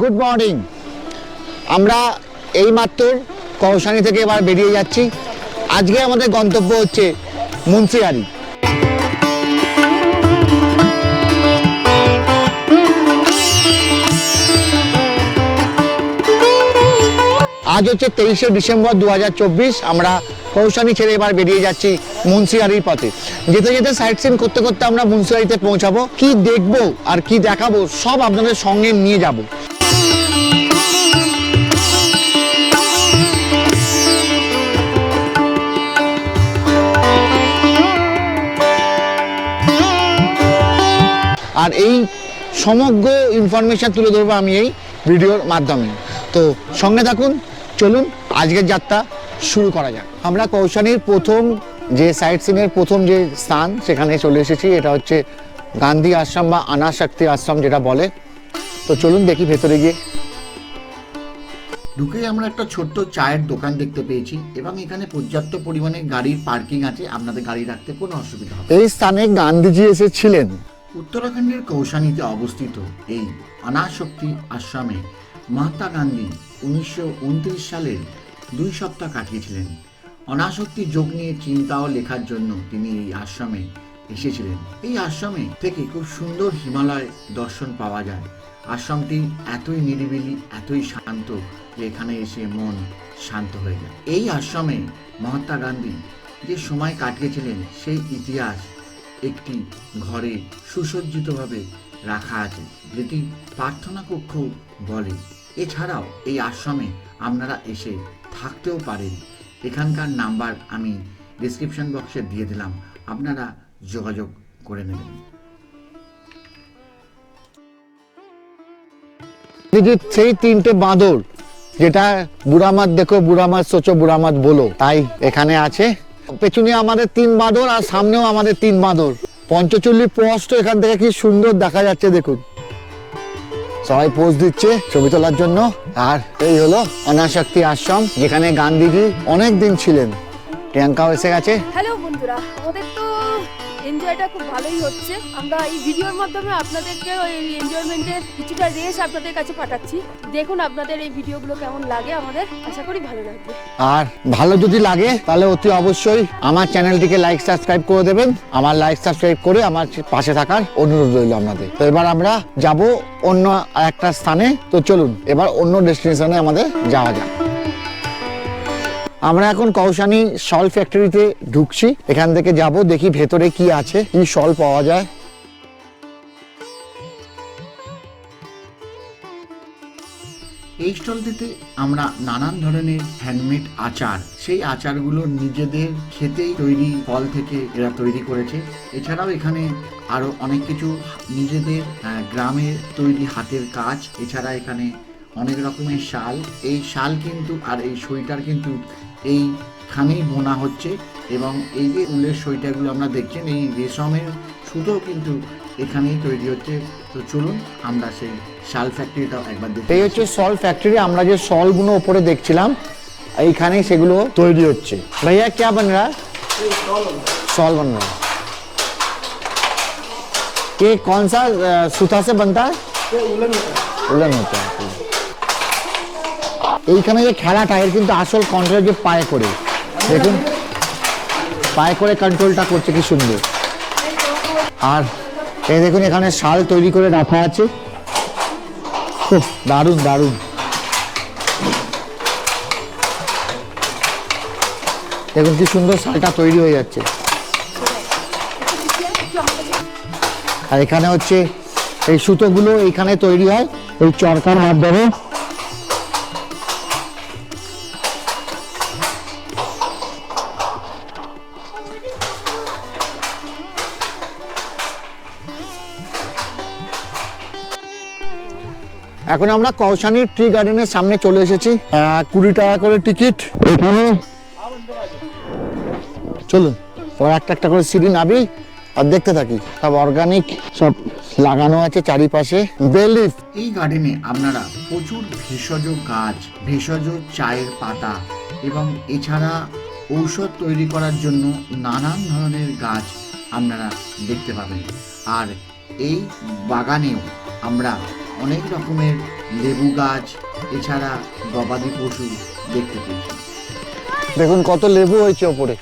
Good morning আমরা এইমাত্র কৌশানি থেকে এবার বেরিয়ে যাচ্ছি। আজকে আমাদের গন্তব্য হচ্ছে মুন্সিয়ারি। আজ হচ্ছে তেইশে ডিসেম্বর দু হাজার চব্বিশ, আমরা কৌশানি ছেড়ে এবার বেরিয়ে যাচ্ছি মুন্সিয়ারির পথে। যেতে যেতে সাইট সিন করতে করতে আমরা মুন্সিয়ারিতে পৌঁছাবো। কি দেখব আর কি দেখাবো সব আপনাদের সঙ্গে নিয়ে যাব। আর এই সমগ্র ইনফরমেশন তুলে ধরবো আমি এই ভিডিওর মাধ্যমে। তো সঙ্গে থাকুন চলুন আজকের যাত্রা শুরু করা যাক। আমরা কৌশানীর প্রথম যে সাইট সিনের প্রথম যে স্থান সেখানে চলে এসেছি। এটা হচ্ছে গান্ধী আশ্রম বা আনাশক্তি আশ্রম যেটা বলে। তো চলুন দেখি ভেতরে গিয়ে। ঢুকেই আমরা একটা ছোট্ট চায়ের দোকান দেখতে পেয়েছি এবং এখানে পর্যাপ্ত পরিমাণে গাড়ির পার্কিং আছে। আপনাদের গাড়ি রাখতে কোনো অসুবিধা এই স্থানে গান্ধীজি এসেছিলেন। উত্তরাখণ্ডের কৌশানীতে অবস্থিত এই অনাশক্তি আশ্রমে মহাত্মা গান্ধী উনিশশো উনত্রিশ সালের দুই সপ্তাহ কাটিয়েছিলেন। অনাসক্তি যোগ নিয়ে চিন্তা ও লেখার জন্য তিনি এই আশ্রমে এসেছিলেন। এই আশ্রমে থেকে খুব সুন্দর হিমালয় দর্শন পাওয়া যায়। আশ্রমটি এতই নিরিবিলি, এতই শান্ত যে এখানে এসে মন শান্ত হয়ে যায়। এই আশ্রমে মহাত্মা গান্ধী যে সময় কাটিয়েছিলেন সেই ইতিহাস একটি ঘরে সুসজ্জিতভাবে রাখা আছে। যেটি প্রার্থনা কক্ষ বলে। এছাড়াও এই আশ্রমে আপনারা এসে থাকতেও পারেন। এখানকার নাম্বার আমি ডিসক্রিপশন বক্সে দিয়ে দিলাম। আপনারা যোগাযোগ করে নেবেন। সেই তিনটে বাঁদর, যেটা বুড়ামাত দেখো বুড়ামাত সোচো বুড়ামাত বলো, তাই এখানে আছে? পেছনে আমাদের তিন বাঁদর আর সামনেও আমাদের তিন বাঁদর। পঞ্চচল্লিশ পোস্ট এখান থেকে কি সুন্দর দেখা যাচ্ছে দেখুন। সবাই পোস্ট দিচ্ছে ছবি তোলার জন্য। আর এই হলো অনাশক্তি আশ্রম, যেখানে গান্ধীজি অনেক দিন ছিলেন। প্রিয়াঙ্কাও এসে গেছে। হ্যালো বন্ধুরা আমাদের তো এনজয়টা খুব ভালোই হচ্ছে। আমরা এই ভিডিওর মাধ্যমে আপনাদেরকে ওই এনজয়মেন্টের কিছুটা রেস আপনাদের কাছে পাঠাচ্ছি। দেখুন আপনাদের এই ভিডিওগুলো কেমন লাগে আমাদের। আশা করি ভালো লাগবে। আর ভালো যদি লাগে, তাহলে অতি অবশ্যই আমার চ্যানেলটিকে লাইক সাবস্ক্রাইব করে দেবেন। আমার লাইক সাবস্ক্রাইব করে আমার পাশে থাকার অনুরোধ রইল আপনাদের। তো এবার আমরা যাব অন্য একটা স্থানে। তো চলুন, এবার অন্য ডেস্টিনেশনে আমাদের যাওয়া যাক। আমরা এখন কৌশানি শল ফ্যাক্টরিতে ঢুকছি। এখান থেকে যাব, দেখি ভেতরে কি আছে, কি শল পাওয়া যায়। এই স্টলটিতে আমরা নানান ধরনের হ্যান্ডমেড আচার, সেই আচারগুলো নিজেদের খেতেই তৈরি, ফল থেকে এরা তৈরি করেছে। এছাড়াও এখানে আরও অনেক কিছু নিজেদের গ্রামের তৈরি হাতের কাজ, এছাড়া এখানে অনেক রকমের শাল। এই শাল কিন্তু, আর এই সোয়েটার কিন্তু এইখানেই বোনা হচ্ছে এবং এই যে উলের সোয়েটারগুলো আমরা দেখছেন এই রেশমের সুতো কিন্তু এখানেই তৈরি হচ্ছে তো চলুন আমরা সেই শাল ফ্যাক্টরিটাও একবার দেখি এই হচ্ছে সল ফ্যাক্টরি আমরা যে সলগুলো ওপরে দেখছিলাম এইখানেই সেগুলো তৈরি হচ্ছে ভাইয়া क्या बन रहा है सॉल बन रहा है ये कौन सा अ, सूता से बनता है উলেন হতে এইখানে যে খেলাটা, এর কিন্তু আসল কন্ট্রোল যে পায়ে করে। দেখুন, পায়ে করে কন্ট্রোলটা করছে, কি সুন্দর। আর এই দেখুন, এখানে শাল তৈরি করে রাখা আছে। দারুণ দারুণ। দেখুন, কি সুন্দর শালটা তৈরি হয়ে যাচ্ছে। আর এখানে হচ্ছে, এই সুতোগুলো এইখানে তৈরি হয়, এই চরকার মাধ্যমে। এখন আমরা কৌশানীর ট্রি গার্ডেনের সামনে চলে এসেছি। আহ, কুড়ি টাকা করে টিকিট। এখানে? চলুন ওর একটা একটা করে সিঁড়ি নাবি আর দেখতে থাকি। সব অর্গানিক সব লাগানো আছে চারিপাশে। বেলিফ এই গার্ডেনে আপনারা প্রচুর ভেষজ গাছ ভেষজ চায়ের পাতা এবং এছাড়া ঔষধ তৈরি করার জন্য নানান ধরনের গাছ আপনারা দেখতে পাবেন। আর এই বাগানেও আমরা অনেক রকমের লেবু গাছ এছাড়া গবাদি পশু দেখতে পেয়েছি। দেখুন কত লেবু হয়েছে ওপরে।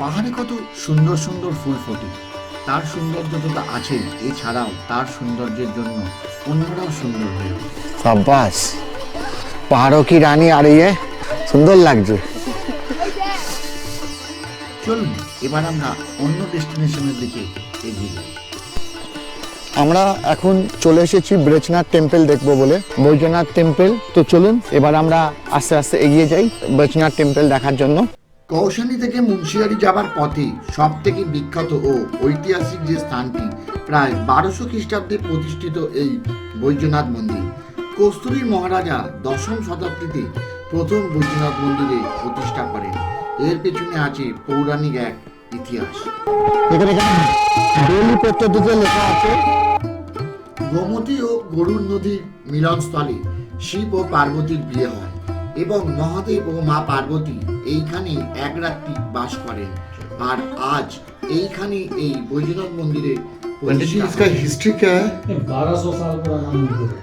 পাহাড়ে কত সুন্দর সুন্দর ফুল ফোটে। তার সৌন্দর্য তো আছেই এছাড়াও তার সৌন্দর্যের জন্য অন্যরাও সুন্দর হয়ে সাব্বাস পাহাড়ও কি রানী? আর ইয়ে সুন্দর লাগছে। চলুন এবার আমরা অন্য ডেস্টিনেশনের দিকে এগিয়ে যাই। আমরা এখন চলে এসেছি ব্রেচনাথ টেম্পল দেখব বলে। বৈদ্যনাথ টেম্পল তো চলুন এবার আমরা আস্তে আস্তে এগিয়ে যাই ব্রেচনাথ টেম্পল দেখার জন্য। কৌশানি থেকে মুন্সিয়ারি যাবার পথে সব থেকে বিখ্যাত ও ঐতিহাসিক যে স্থানটি প্রায় বারোশো খ্রিস্টাব্দে প্রতিষ্ঠিত এই বৈদ্যনাথ মন্দির। কস্তুরী মহারাজা দশম শতাব্দীতে প্রথম বৈদ্যনাথ মন্দিরে প্রতিষ্ঠা করেন। এর পেছনে আছে পৌরাণিক এক ইতিহাস। এখানে এখানে বেলি পদ্ধতিতে লেখা আছে গোমতী ও গরুর নদীর মিলনস্থলে শিব ও পার্বতীর বিয়ে হয় এবং মহাদেব ও মা পার্বতী এইখানে এক রাত্রি বাস করেন আর আজ এইখানে এই বৈদ্যনাথ মন্দিরে প্রতিষ্ঠা হয়। हिस्ट्री क्या है बारह सौ साल पुराना मंदिर है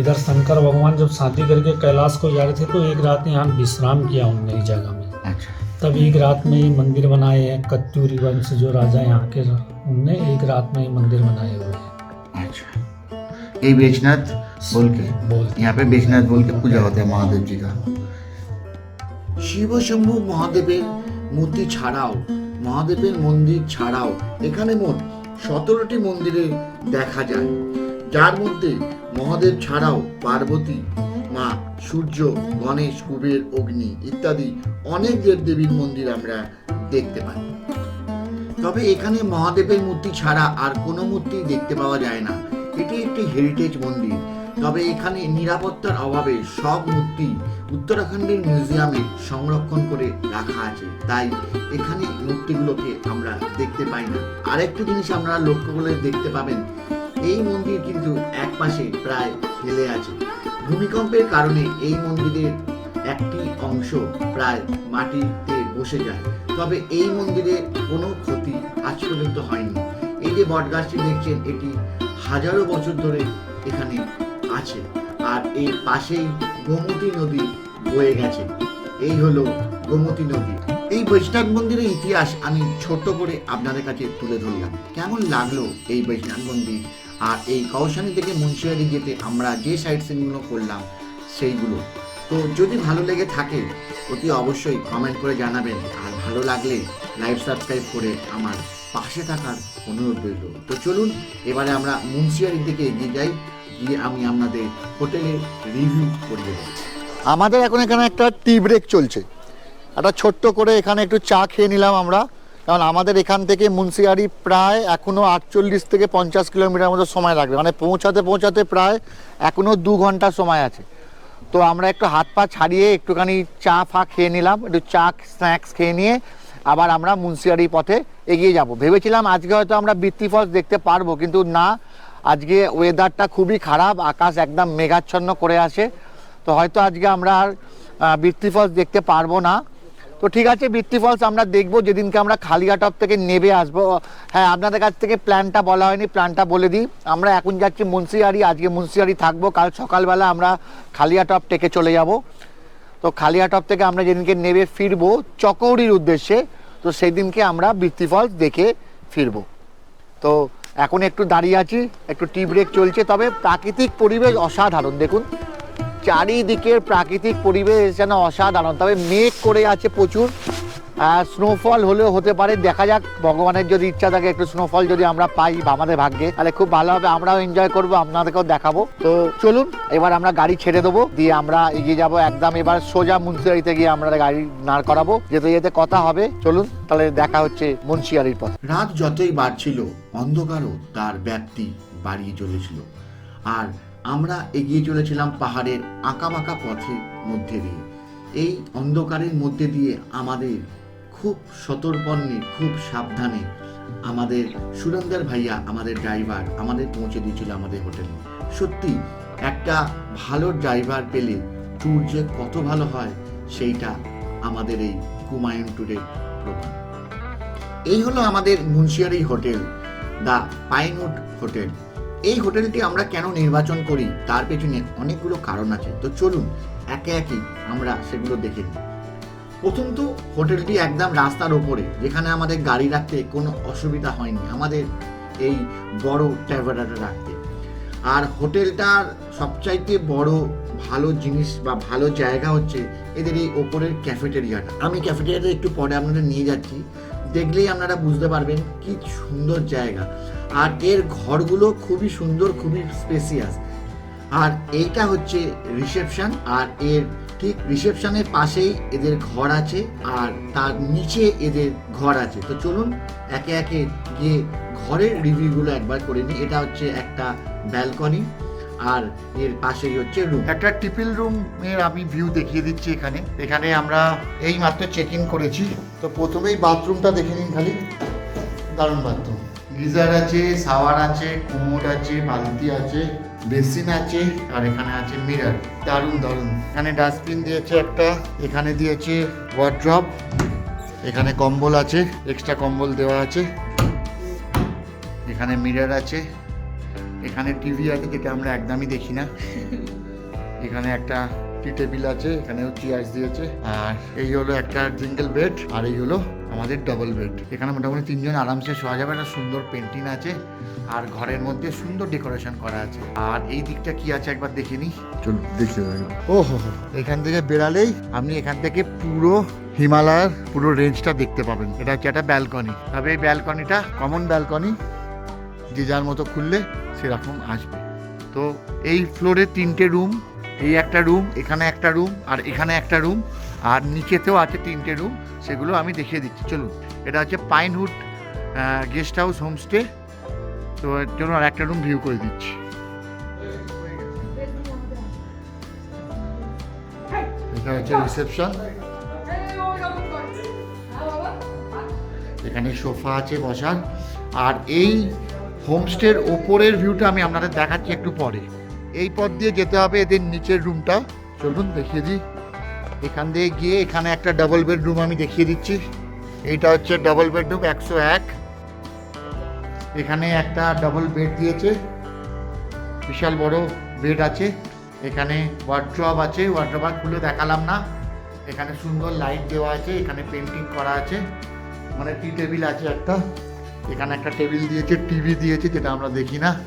इधर शंकर भगवान जब शादी करके कैलाश को जा रहे थे तो एक रात यहाँ विश्राम किया उन्होंने इस जगह में আচ্ছা तब एक रात में ये मंदिर बनाए हैं कत्यूरी वंश जो राजा यहाँ के उनने एक रात में ये मंदिर बनाए हुए हैं अच्छा ये बेचनाथ बोल के बोल यहाँ पे बेचनाथ बोल के पूजा होता है महादेव जी का শিব শম্ভু মহাদেবের মূর্তি ছাড়াও মহাদেবের মন্দির ছাড়াও এখানে মোট সতেরোটি মন্দিরে দেখা যায় যার মধ্যে মহাদেব ছাড়াও পার্বতী মা সূর্য, গণেশ, কুবের অগ্নি ইত্যাদি অনেক দেব দেবীর মন্দির আমরা দেখতে পাই। তবে এখানে মহাদেবের মূর্তি ছাড়া আর কোনো মূর্তি দেখতে পাওয়া যায় না। এটি একটি হেরিটেজ মন্দির। তবে এখানে নিরাপত্তার অভাবে সব মূর্তি উত্তরাখণ্ডের মিউজিয়ামে সংরক্ষণ করে রাখা আছে। তাই এখানে মূর্তিগুলোকে আমরা দেখতে পাই না। আরেকটা জিনিস আপনারা লক্ষ্য করলে দেখতে পাবেন, এই মন্দির কিন্তু এক পাশে প্রায় হেলে আছে। ভূমিকম্পের কারণে এই মন্দিরের একটি অংশ প্রায় মাটিতে বসে যায়। তবে এই মন্দিরে কোনো ক্ষতি আজ পর্যন্ত হয়নি। এই যে বটগাছটি দেখছেন, এটি হাজারো বছর ধরে এখানে আছে আর এর পাশেই গোমতী নদী বয়ে গেছে। এই হলো গোমতী নদী। এই বৈষ্ণব মন্দিরের ইতিহাস আমি ছোট করে আপনাদের কাছে তুলে ধরলাম। কেমন লাগল এই বৈষ্ণব মন্দির? আর এই কৌশানি থেকে মুন্সিয়ারি যেতে আমরা যে সাইড সিনগুলো করলাম, সেইগুলো। তো যদি ভালো লেগে থাকে, অতি অবশ্যই কমেন্ট করে জানাবেন। আর ভালো লাগলে লাইভ সাবস্ক্রাইব করে আমার পাশে থাকার অনুরোধ রইল। তো চলুন, এবারে আমরা মুন্সিয়ারির দিকে এগিয়ে যাই, গিয়ে আমি আপনাদের হোটেলে রিভিউ করিয়ে দেবো। আমাদের এখন এখানে একটা টি ব্রেক চলছে। একটা ছোট্ট করে এখানে একটু চা খেয়ে নিলাম আমরা। কারণ আমাদের এখান থেকে মুন্সিয়ারি প্রায় এখনও আটচল্লিশ থেকে পঞ্চাশ কিলোমিটার মতো সময় লাগবে। মানে পৌঁছাতে পৌঁছাতে প্রায় এখনও দু ঘণ্টা সময় আছে। তো আমরা একটু হাত পা ছাড়িয়ে একটুখানি চা ফা খেয়ে নিলাম, একটু চা স্ন্যাক্স খেয়ে নিয়ে আবার আমরা মুন্সিয়ারি পথে এগিয়ে যাব। ভেবেছিলাম আজকে হয়তো আমরা বৃত্তি ফলস দেখতে পারব, কিন্তু না, আজকে ওয়েদারটা খুবই খারাপ, আকাশ একদম মেঘাচ্ছন্ন করে আসে তো হয়তো আজকে আমরা আর বৃত্তি ফলস দেখতে পারব না। তো ঠিক আছে বৃত্তি ফলস আমরা দেখব, যেদিনকে আমরা খালিয়াটপ থেকে নেবে আসব। হ্যাঁ আপনাদের কাছ থেকে প্ল্যানটা বলা হয়নি, প্ল্যানটা বলে দিই। আমরা এখন যাচ্ছি মুন্সিয়ারি, আজকে মুন্সিয়ারি থাকব, কাল সকালবেলা আমরা খালিয়াটপ থেকে চলে যাব। তো খালিয়াটপ থেকে আমরা যেদিনকে নেবে ফিরবো, চকৌড়ির উদ্দেশ্যে, তো সেই দিনকে আমরা বৃত্তি ফলস দেখে ফিরবো। তো এখন একটু দাঁড়িয়ে আছি, একটু টি ব্রেক চলছে, তবে প্রাকৃতিক পরিবেশ অসাধারণ, দেখুন। চারিদিকের প্রাকৃতিক পরিবেশ যেন অসাধারণ। তবে মেঘ করে আছে প্রচুর স্নোফল হলেও হতে পারে। দেখা যাক, ভগবানের যদি ইচ্ছা থাকে, একটু স্নোফল যদি আমরা পাই বা আমাদের ভাগ্যে, তাহলে খুব ভালো হবে। আমরাও এনজয় করব, আপনাদেরকেও দেখাবো। তো চলুন, এবার আমরা গাড়ি ছেড়ে দেবো, দিয়ে আমরা এগিয়ে যাব একদম এবার সোজা মুন্সিয়ারিতে গিয়ে আমরা গাড়ি নাড় করাবো। যেতে যেতে কথা হবে। চলুন, তাহলে দেখা হচ্ছে মুন্সিয়ারির পথ। রাত যতই বাড়ছিল, অন্ধকারও তার ব্যাপ্তি বাড়িয়ে চলেছিল। আর আমরা এগিয়ে চলেছিলাম পাহাড়ের আঁকাবাঁকা পথের মধ্যে দিয়ে। এই অন্ধকারের মধ্যে দিয়ে আমাদের খুব সতর্পণ্যে খুব সাবধানে আমাদের সুরেন্দার ভাইয়া, আমাদের ড্রাইভার আমাদের পৌঁছে দিয়েছিল আমাদের হোটেলে। সত্যি, একটা ভালো ড্রাইভার পেলে ট্যুর যে কত ভালো হয়, সেইটা আমাদের এই কুমায়ুন ট্যুরের প্রমাণ। এই হলো আমাদের Munsiyari hotel, the pinewood hotel. এই হোটেলটি আমরা কেন নির্বাচন করি? তার পেছনে অনেকগুলো কারণ আছে। তো চলুন, একে একে আমরা সেগুলো দেখে নিই। প্রথম তো হোটেলটি একদম রাস্তার ওপরে, যেখানে আমাদের গাড়ি রাখতে কোনো অসুবিধা হয়নি, আমাদের এই বড় ট্যাভারাটা রাখতে। আর হোটেলটার সবচাইতে বড় ভালো জিনিস বা ভালো জায়গা হচ্ছে এদের এই ওপরের ক্যাফেটেরিয়াটা। আমি ক্যাফেটেরিয়াটা একটু পরে আপনাদের নিয়ে যাচ্ছি। দেখলেই আপনারা বুঝতে পারবেন কি সুন্দর জায়গা। আর এর ঘরগুলো খুবই সুন্দর, খুবই স্পেসিয়াস আর এইটা হচ্ছে রিসেপশন আর এর ঠিক রিসেপশনের পাশেই এদের ঘর আছে, আর তার নিচে এদের ঘর আছে। তো চলুন একে একে গিয়ে ঘরের রিভিউগুলো একবার করে নিই। এটা হচ্ছে একটা ব্যালকনি আর এর পাশেই হচ্ছে রুম একটা টিপিল রুম এর আমি ভিউ দেখিয়ে দিচ্ছি এখানে। এখানে আমরা এই মাত্র চেক ইন করেছি। তো প্রথমেই বাথরুমটা দেখে নিন খালি। দারুণ বাথরুম গিজার আছে, সাওয়ার আছে কোমোড আছে, বালতি আছে, বেসিন আছে, আর এখানে আছে মিরার। দারুণ দারুণ। এখানে ডাস্টবিন দিয়েছে একটা, এখানে দিয়েছে ওয়ার্ড্রপ এখানে কম্বল আছে এক্সট্রা কম্বল দেওয়া আছে, এখানে মিরার আছে, এখানে টিভি আছে যেটা আমরা একদমই দেখি না। এখানে একটা টি টেবিল আছে, এখানেও চেয়ার্স দিয়েছে, আর এই হলো একটা সিঙ্গেল বেড আর এই হলো আমাদের ডবল বেড এখানে মোটামুটি তিনজন আরামসে শোয়া যাবে একটা সুন্দর পেন্টিং আছে আর ঘরের মধ্যে সুন্দর ডেকোরেশন করা আছে। আর এই দিকটা কি আছে একবার দেখে নিই? চলুন দেখে ও হো হো এখান থেকে বেরালেই আপনি এখান থেকে পুরো হিমালয়ের পুরো রেঞ্জটা দেখতে পাবেন। এটা হচ্ছে একটা ব্যালকনি তবে এই ব্যালকনিটা কমন ব্যালকনি যে যার মতো খুললে সেরকম আসবে। তো এই ফ্লোরে তিনটে রুম এই একটা রুম এখানে একটা রুম আর এখানে একটা রুম আর নিচেতেও আছে তিনটে রুম সেগুলো আমি দেখিয়ে দিচ্ছি। চলুন, এটা হচ্ছে পাইনহুড গেস্ট হাউস হোমস্টে তো এর জন্য আর একটা রুম ভিউ করে দিচ্ছি। এটা হচ্ছে রিসেপশন এখানে সোফা আছে বসার। আর এই হোমস্টের ওপরের ভিউটা আমি আপনাদের দেখাচ্ছি একটু পরে। এই পথ দিয়ে যেতে হবে এদের নিচের রুমটা চলুন, দেখিয়ে দিই। এখান দিয়ে গিয়ে এখানে একটা ডাবল বেডরুম আমি দেখিয়ে দিচ্ছি। এইটা হচ্ছে ডাবল বেডরুম একশো এক। এখানে একটা ডাবল বেড দিয়েছে। বিশাল বড় বেড আছে। এখানে ওয়ার্ড্রপ আছে। ওয়ার্ড্রপ আর খুলে দেখালাম না। এখানে সুন্দর লাইট দেওয়া আছে। এখানে পেন্টিং করা আছে। মানে টি টেবিল আছে একটা। এখানে একটা টেবিল দিয়েছে টিভি দিয়েছে, যেটা আমরা দেখি না।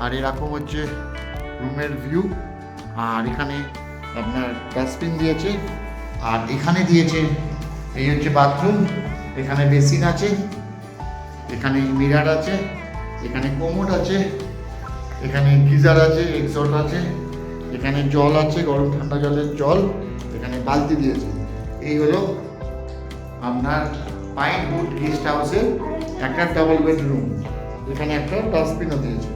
আর এরকম হচ্ছে রুমের ভিউ আর এখানে আপনার ডাস্টবিন দিয়েছে, আর এখানে দিয়েছে, এই হচ্ছে বাথরুম, এখানে বেসিন আছে, এখানে মিরার আছে, এখানে কোমোড আছে, এখানে গিজার আছে, এক্সট আছে, এখানে জল আছে, গরম ঠান্ডা জলের জল, এখানে বালতি দিয়েছে। এই হলো আপনার পাইন উড গেস্ট হাউসের একটা ডাবল বেডরুম, এখানে একটা ডাস্টবিনও দিয়েছে।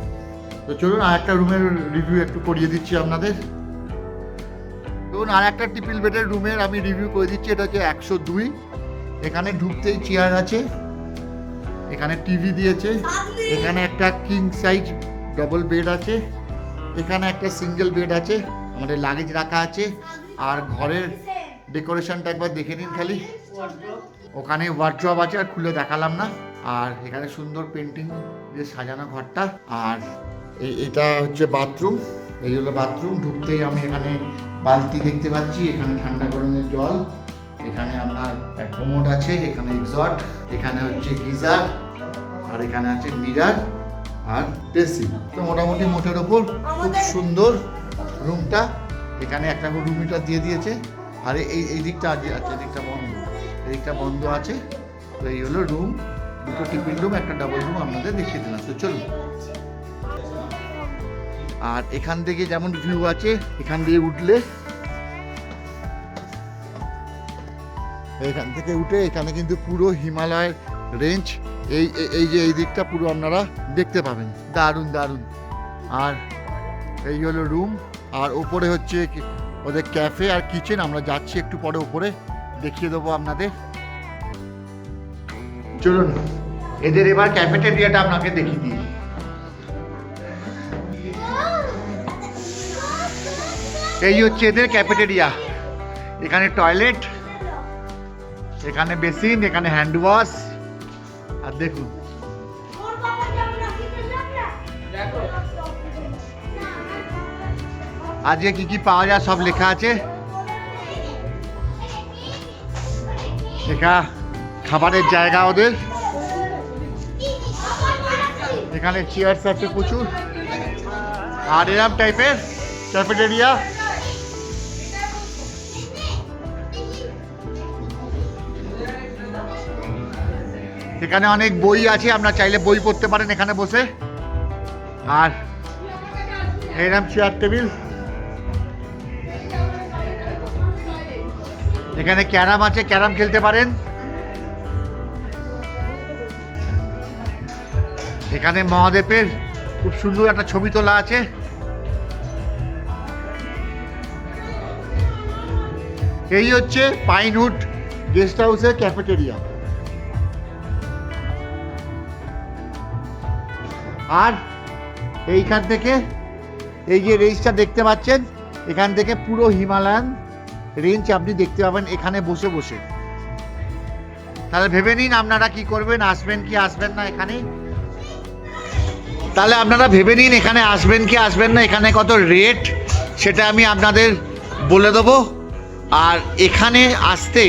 তো চলুন আর একটা রুমের রিভিউ একটু করিয়ে দিচ্ছি আপনাদের। ধরুন আর একটা ট্রিপল বেডের রুমের আমি রিভিউ করে দিচ্ছি, এটা হচ্ছে একশো দুই। এখানে ঢুকতেই চেয়ার আছে, এখানে টিভি দিয়েছে, এখানে একটা কিং সাইজ ডবল বেড আছে, এখানে একটা সিঙ্গেল বেড আছে, আমাদের লাগেজ রাখা আছে, আর ঘরের ডেকোরেশনটা একবার দেখে নিন খালি। ওখানে ওয়ার্ড্রপ আছে, আর খুলে দেখালাম না। আর এখানে সুন্দর পেন্টিং দিয়ে সাজানো ঘরটা, আর এটা হচ্ছে বাথরুম এই হলো বাথরুম ঢুকতেই আমি এখানে বালতি দেখতে পাচ্ছি এখানে ঠান্ডা গরমের জল এখানে আপনার কোমোড আছে এখানে এক্সট এখানে হচ্ছে গিজার আর এখানে আছে মিরার আর বেসিন তো মোটামুটি মোটের ওপর খুব সুন্দর রুমটা এখানে একটা রুম মিটার দিয়ে দিয়েছে আর এই এই দিকটা আছে আছে এদিকটা বন্ধ এদিকটা বন্ধ আছে তো এই হলো রুম দুটো টিফিন রুম একটা ডাবল রুম আপনাদের দেখিয়ে দিলাম। তো চলুন। আর এখান থেকে যেমন ভিউ আছে, এখান দিয়ে উঠলে এখান থেকে উঠে এখানে কিন্তু পুরো হিমালয়ের রেঞ্জ এই, এই- যে এই দিকটা পুরো আপনারা দেখতে পাবেন। দারুণ দারুণ। আর এই হলো রুম আর ওপরে হচ্ছে ওদের ক্যাফে আর কিচেন আমরা যাচ্ছি একটু পরে ওপরে, দেখিয়ে দেবো আপনাদের। চলুন, এদের এবার ক্যাফেটেরিয়াটা আপনাকে দেখিয়ে দিই। এই হচ্ছে এদের ক্যাফেটেরিয়া এখানে টয়লেট এখানে বেসিন এখানে হ্যান্ড ওয়াশ আর দেখুন। আজকে কি কি পাওয়া যায় সব লেখা আছে? লেখা, খাবারের জায়গা ওদের। এখানে চেয়ার্স আছে প্রচুর। আর এরম টাইপের ক্যাফেটেরিয়া এখানে অনেক বই আছে, আপনারা চাইলে বই পড়তে পারেন এখানে বসে। আর এরম চেয়ার টেবিল এখানে ক্যারাম আছে, ক্যারাম খেলতে পারেন। এখানে মহাদেবের খুব সুন্দর একটা ছবি তোলা আছে। এই হচ্ছে পাইনহুড গেস্ট হাউসের ক্যাফেটেরিয়া আর এইখান থেকে এই যে রেঞ্জটা দেখতে পাচ্ছেন, এখান থেকে পুরো হিমালয়ান রেঞ্জ আপনি দেখতে পাবেন এখানে বসে বসে। তাহলে ভেবে নিন আপনারা কি করবেন, আসবেন কি আসবেন না এখানে তাহলে আপনারা ভেবে নিন এখানে আসবেন কি আসবেন না, এখানে কত রেট সেটা আমি আপনাদের বলে দেবো। আর এখানে আসতে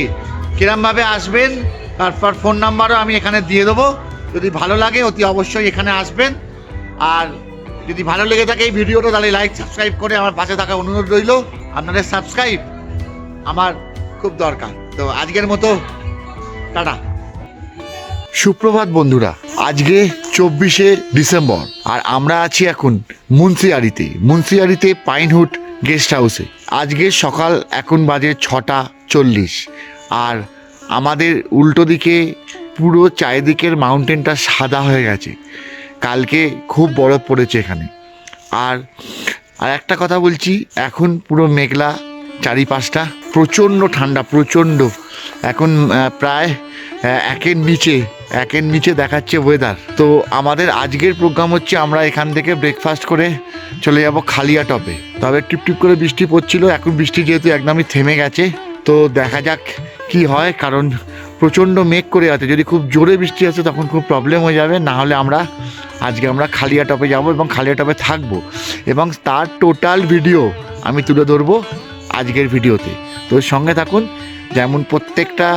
কিরমভাবে আসবেন, তারপর ফোন নাম্বারও আমি এখানে দিয়ে দেবো। যদি ভালো লাগে অতি অবশ্যই এখানে আসবেন। আর যদি ভালো লেগে থাকে এই ভিডিওটা, তাহলে লাইক সাবস্ক্রাইব করে আমার পাশে থাকা অনুরোধ রইল। আপনাদের সাবস্ক্রাইব আমার খুব দরকার। তো আজকের মতো, টাটা। সুপ্রভাত বন্ধুরা, আজকে চব্বিশে ডিসেম্বর, আর আমরা আছি এখন মুন্সিয়ারিতে মুন্সিয়ারিতে পাইনহুড গেস্ট হাউসে। আজকে সকাল এখন বাজে ছটা চল্লিশ, আর আমাদের উল্টো দিকে পুরো চারিদিকের মাউন্টেনটা সাদা হয়ে গেছে। কালকে খুব বরফ পড়েছে এখানে। আর আর একটা কথা বলছি, এখন পুরো মেঘলা চারিপাশটা, প্রচণ্ড ঠান্ডা, প্রচণ্ড। এখন প্রায় একের নিচে একের নিচে দেখাচ্ছে ওয়েদার তো আমাদের আজকের প্রোগ্রাম হচ্ছে আমরা এখান থেকে ব্রেকফাস্ট করে চলে যাব খালিয়া টপে। তবে টিপ টিপ করে বৃষ্টি পড়ছিল, এখন বৃষ্টি যেহেতু একদমই থেমে গেছে, তো দেখা যাক কি হয়, কারণ প্রচণ্ড মেঘ করে আছে। যদি খুব জোরে বৃষ্টি আসে তখন খুব প্রবলেম হয়ে যাবে। না হলে আমরা, আজকে আমরা খালিয়া টপে যাব এবং খালিয়া টপে থাকব। এবং তার টোটাল ভিডিও আমি তুলে ধরবো আজকের ভিডিওতে তো সঙ্গে থাকুন, যেমন প্রত্যেকটা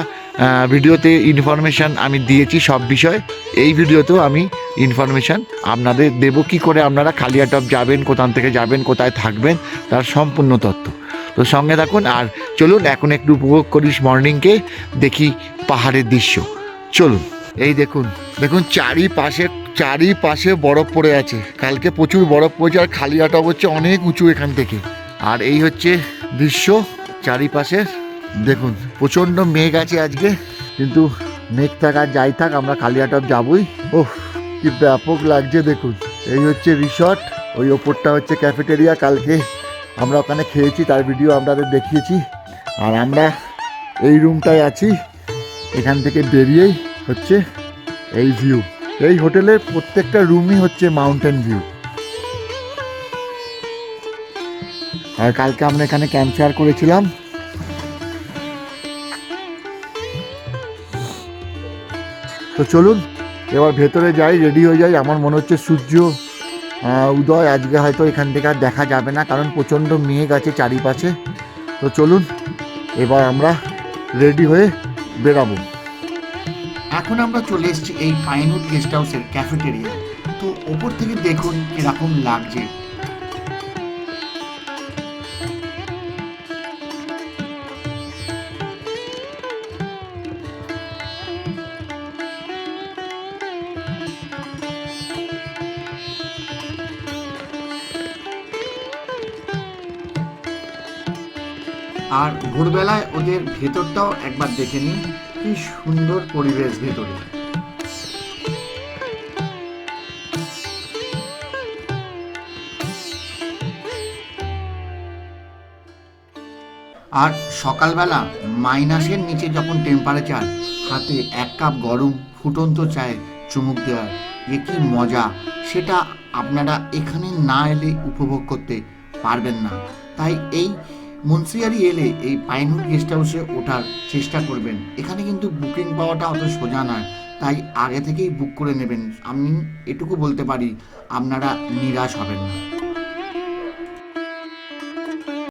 ভিডিওতে ইনফরমেশান আমি দিয়েছি সব বিষয়, এই ভিডিওতেও আমি ইনফরমেশান আপনাদের দেব। কি করে আপনারা কালিয়াটপ যাবেন, কোথান থেকে যাবেন, কোথায় থাকবেন, তার সম্পূর্ণ তথ্য। তো সঙ্গে থাকুন আর চলুন, এখন একটু উপভোগ করিস মর্নিংকে, দেখি পাহাড়ের দৃশ্য। চলুন, এই দেখুন দেখুন চারিপাশে চারিপাশে বরফ পড়ে আছে। কালকে প্রচুর বরফ পড়েছে আর খালিয়াটপ হচ্ছে অনেক উঁচু এখান থেকে। আর এই হচ্ছে দৃশ্য চারিপাশে। দেখুন, প্রচণ্ড মেঘ আছে আজকে, কিন্তু মেঘ থাক আর যাই থাক, আমরা কালিয়াটপ যাবই। ওহ, কি ব্যাপক লাগছে, দেখুন। এই হচ্ছে রিসর্ট, ওই ওপরটা হচ্ছে ক্যাফেটেরিয়া কালকে। আমরা ওখানে খেয়েছি, তার ভিডিও আপনাদের দেখিয়েছি। আর আমরা এই রুমটায় আছি। এখান থেকে বেরিয়েই হচ্ছে এই ভিউ এই হোটেলের প্রত্যেকটা রুমই হচ্ছে মাউন্টেন ভিউ আর কালকে আমরা এখানে ক্যাম্প ফায়ার করেছিলাম। তো চলুন, এবার ভেতরে যাই রেডি হয়ে যাই। আমার মনে হচ্ছে সূর্য উদয়, আজকে হয়তো এখান থেকে আর দেখা যাবে না, কারণ প্রচণ্ড মেঘ আছে চারিপাশে। তো চলুন, এবার আমরা রেডি হয়ে বেরাবো। এখন আমরা চলে এসেছি এই পাইনউড গেস্ট হাউসের ক্যাফেটেরিয়া তো ওপর থেকে দেখুন কীরকম লাগছে। ভোরবেলায় ভেতরটাও একবার দেখে নিন, কি সুন্দর পরিবেশ ভেতরে। আর সকালবেলা মাইনাসের নিচে যখন টেম্পারেচার হাতে এক কাপ গরম ফুটন্ত চায়ে চুমুক দেওয়ার এ কি মজা! সেটা আপনারা এখানে না এলে উপভোগ করতে পারবেন না। তাই এই মুন্সিয়ারি এলে এই পাইনহুড গেস্ট হাউসে ওঠার চেষ্টা করবেন। এখানে কিন্তু বুকিং পাওয়াটা অত সোজা নয়। তাই আগে থেকেই বুক করে নেবেন। আমি এটুকু বলতে পারি, আপনারা নিরাশ হবেন না।